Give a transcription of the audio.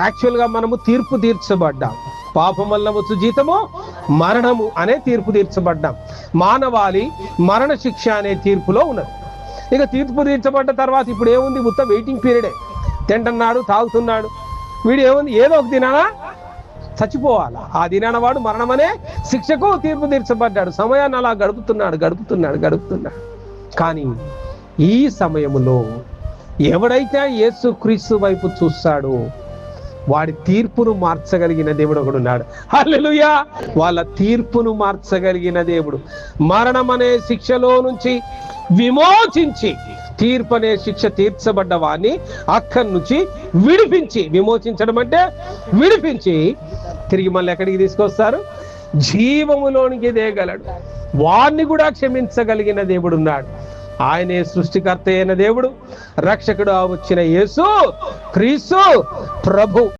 యాక్చువల్గా మనము తీర్పు తీర్చబడ్డాం. పాపం వల్ల వచ్చు జీతము మరణము అనే తీర్పు తీర్చబడ్డాం. మానవాళి మరణ శిక్ష అనే తీర్పులో ఉన్నది. ఇక తీర్పు తీర్చబడ్డ తర్వాత ఇప్పుడు ఏముంది? మొత్తం వెయిటింగ్ పీరియడే తింటున్నాడు తాగుతున్నాడు. వీడు ఏముంది? ఏదో ఒక దినానా చచ్చిపోవాలా? ఆ దినాన వాడు మరణమనే శిక్షకు తీర్పు తీర్చబడ్డాడు. సమయాన్ని అలా గడుపుతున్నాడు గడుపుతున్నాడు గడుపుతున్నాడు. కానీ ఈ సమయంలో ఎవడైతే యేసుక్రీస్తు వైపు చూస్తాడో వాడి తీర్పును మార్చగలిగిన దేవుడు ఒకడున్నాడు హల్లెలుయా! వాళ్ళ తీర్పును మార్చగలిగిన దేవుడు. మరణం అనే శిక్షలో నుంచి విమోచించి తీర్పు అనే శిక్ష తీర్చబడ్డ వాడిని అక్కడి నుంచి విడిపించి విమోచించడం అంటే విడిపించి తిరిగి మళ్ళీ ఎక్కడికి తీసుకొస్తారు? జీవములోనికి దేగలడు వాడిని కూడా క్షమించగలిగిన దేవుడు ఉన్నాడు. ఆయనే సృష్టికర్త అయిన దేవుడు రక్షకుడు వచ్చిన యేసు క్రీస్తు ప్రభు.